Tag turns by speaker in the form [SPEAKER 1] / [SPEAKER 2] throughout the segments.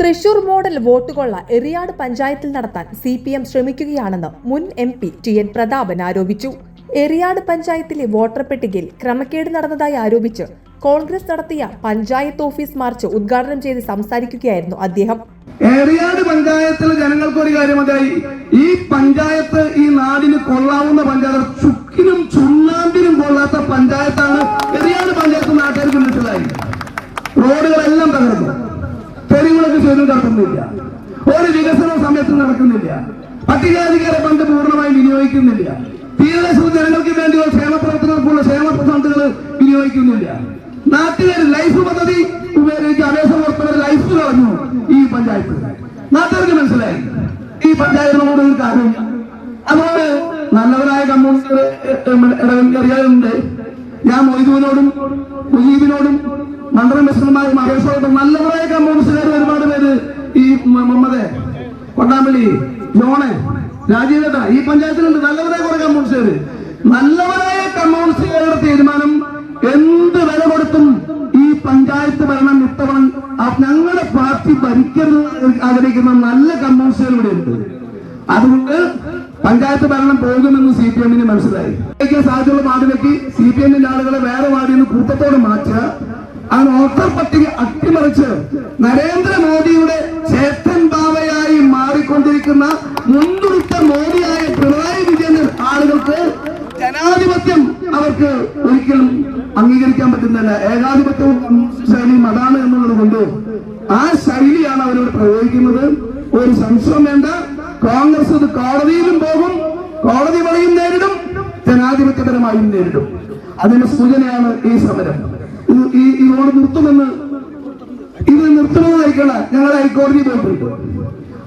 [SPEAKER 1] Thrissur model വോട്ടുകൊള്ള Eriyad പഞ്ചായത്തിൽ നടത്താൻ C P M ശ്രമിക്കുകയാണെന്ന് മുൻ M P T N Prathapan ആരോപിച്ചു. എറിയാട് പഞ്ചായത്തിലെ വോട്ടർ പട്ടികയിൽ ക്രമക്കേട് നടന്നതായി ആരോപിച്ച് കോൺഗ്രസ് നടത്തിയ പഞ്ചായത്ത് ഓഫീസ് മാർച്ച് ഉദ്ഘാടനം ചെയ്ത് സംസാരിക്കുകയായിരുന്നു അദ്ദേഹം.
[SPEAKER 2] എറിയാട് പഞ്ചായത്തിലെ ജനങ്ങൾക്ക് ഒരു കാര്യം മതിയായി ഈ പഞ്ചായത്ത് ഈ നാടിന് കൊള്ളാവുന്ന പഞ്ചായത്ത് ചുക്കിനും ചുണ്ണാമ്പിനും കൊള്ളാത്ത പഞ്ചായത്താണ് എറിയാട് പഞ്ചായത്ത് നാട്ടുകാർക്ക് മനസ്സിലായി റോഡുകളെല്ലാം തകർന്നു തെരുവുകളൊക്കെ ശരിയും നടക്കുന്നില്ല. ഒരു വികസന സമയത്ത് നടക്കുന്നില്ല. പട്ടികാധികാര ഫണ്ട് പൂർണമായി വിനിയോഗിക്കുന്നില്ല. തീരദേശ ജനങ്ങൾക്ക് വേണ്ടിയുള്ള ക്ഷേമ പ്രവർത്തനങ്ങൾക്കുള്ള ക്ഷേമ വിനിയോഗിക്കുന്നില്ല. നാട്ടുകാർ ലൈഫ് പദ്ധതി ഉപയോഗിച്ച് അപേക്ഷ കൊടുത്തവർ ലൈഫ് കളഞ്ഞു ഈ പഞ്ചായത്ത്. നാട്ടുകാർക്ക് മനസ്സിലായി. ഈ പഞ്ചായത്തിനോട് ഒരു കാര്യമില്ല. അതുകൊണ്ട് നല്ലവരായ കമ്മ്യൂണിസ്റ്റ് അറിയാറുണ്ട് ഞാൻ മൊയ്തുവിനോടും മുജീബിനോടും മണ്ഡലം പ്രസിഡന്റുമായ അപേക്ഷ നല്ലവർ ഒരുപാട് പേര് ഈ മ- മുഹമ്മദ് കൊണ്ടാമ്പള്ളി ജോണ് രാജീവേട്ട ഈ പഞ്ചായത്തിലുണ്ട്. നല്ലവരെ കുറെ കമ്മ്യൂണിസ്റ്റുകാർ നല്ലവരായ കമ്മ്യൂണിസ്റ്റുകാരുടെ തീരുമാനം എന്ത് വില കൊടുത്തും ഈ പഞ്ചായത്ത് ഭരണം ഇത്തവണ ഞങ്ങളുടെ പാർട്ടി ഭരിക്കരുത് ആഗ്രഹിക്കുന്ന നല്ല കമ്മ്യൂണിസ്റ്റുകൾ ഇവിടെ ഉണ്ട്. അതുകൊണ്ട് പഞ്ചായത്ത് ഭരണം പോകുമെന്ന് സി പി എമ്മിന് മനസ്സിലായി. സാധ്യതയുള്ള വാർഡിലേക്ക് സി പി എമ്മിന്റെ ആളുകളെ വേറെ വാർഡിൽ നിന്ന് കൂട്ടത്തോടെ മാറ്റുക. ആ വോട്ടർ പട്ടിക അട്ടിമറിച്ച് നരേന്ദ്രമോദിയുടെ ചേത്തൻ ബാബയായി മാറിക്കൊണ്ടിരിക്കുന്ന മുൻകുറിച്ച അവർക്ക് ഒരിക്കലും അംഗീകരിക്കാൻ പറ്റുന്നതല്ല. ഏകാധിപത്യവും ശൈലിയും അതാണ് എന്നുള്ളത് കൊണ്ട് ആ ശൈലിയാണ് അവരോട് പ്രയോഗിക്കുന്നത്. ഒരു സംശയം വേണ്ട. കോൺഗ്രസ് ഇത് കോടതിയിലും പോകും. കോടതി വഴിയും നേരിടും. ജനാധിപത്യപരമായും നേരിടും. അതിന്റെ സൂചനയാണ് ഈ സമരം. ഈ ഇതോട് നിർത്തുമെന്ന് ഇത് നിർത്തണമെന്നായിരിക്കണ ഞങ്ങൾ ഹൈക്കോടതി പോയിട്ടുണ്ട്.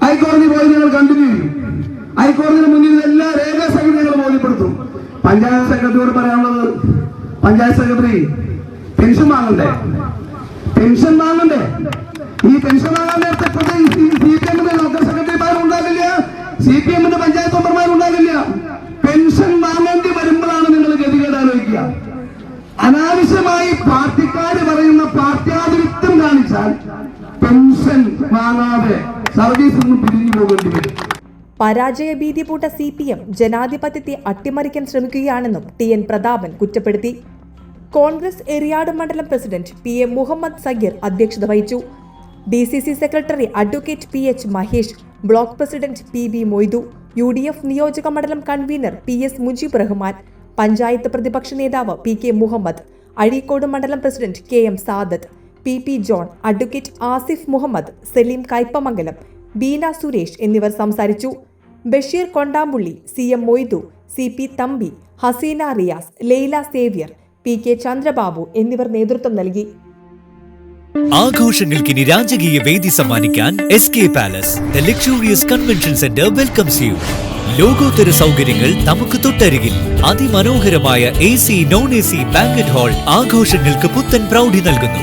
[SPEAKER 2] ഹൈക്കോടതി പോയി ഞങ്ങൾ കണ്ടിന്യൂ ചെയ്യും. ഹൈക്കോടതിയുടെ മുന്നിൽ എല്ലാ രേഖാ സഹിതങ്ങളും ബോധ്യപ്പെടുത്തും. പഞ്ചായത്ത് സെക്രട്ടറിയോട് പറയാനുള്ളത് പഞ്ചായത്ത് സെക്രട്ടറി പെൻഷൻ വാങ്ങണ്ടേ? പെൻഷൻ വാങ്ങണ്ടേ? ഈ പെൻഷൻ വാങ്ങാൻ നേരത്തെ സി പി എമ്മിന്റെ ലോക്കൽ സെക്രട്ടറിമാരും ഉണ്ടാകില്ല സി പി എമ്മിന്റെ പഞ്ചായത്ത് മെമ്പർമാരും ഉണ്ടാകില്ല പെൻഷൻ വാങ്ങേണ്ടി വരുമ്പോഴാണ് നിങ്ങൾ ഗതികേട് ആലോചിക്കുക. അനാവശ്യമായി പാർട്ടിക്കാര് പറയുന്ന പാർട്ടിയാതിരിത്വം കാണിച്ചാൽ പെൻഷൻ വാങ്ങാതെ സർവീസിൽ നിന്ന് പിരിഞ്ഞു പോകേണ്ടി വരും.
[SPEAKER 1] പരാജയ ഭീതി പൂട്ട സി പി എം ജനാധിപത്യത്തെ അട്ടിമറിക്കാൻ ശ്രമിക്കുകയാണെന്നും ടി എൻ പ്രതാപൻ കുറ്റപ്പെടുത്തി. കോൺഗ്രസ് എറിയാട് മണ്ഡലം president P M Muhammad Sageer അധ്യക്ഷത വഹിച്ചു. D C C secretary advocate P H Mahesh block president P B Moidu U D F നിയോജക മണ്ഡലം convener P S Mujeeb Rahman panchayat പ്രതിപക്ഷ നേതാവ് പി കെ മുഹമ്മദ് അഴീക്കോട് മണ്ഡലം president K M Sadath P P John advocate Asif Muhammad Saleem Kaipamangalam Beena Suresh എന്നിവർ സംസാരിച്ചു. Basheer Kondampully C M Moidu C P Thampi Haseena Riyas Laila Xavier P K Chandrababu എന്നിവർ നേതൃത്വം നൽകി.
[SPEAKER 3] ആഘോഷങ്ങൾക്ക് ഇനി രാജകീയ വേദി സമ്മാനിക്കാൻ S K palace the luxurious convention centre welcomes you ലോകോത്തര സൗകര്യങ്ങൾ നമുക്ക് തൊട്ടരികിൽ. അതിമനോഹരമായ A C non A C banquet hall ആഘോഷങ്ങൾക്ക് പുത്തൻ പ്രൗഢി നൽകുന്നു.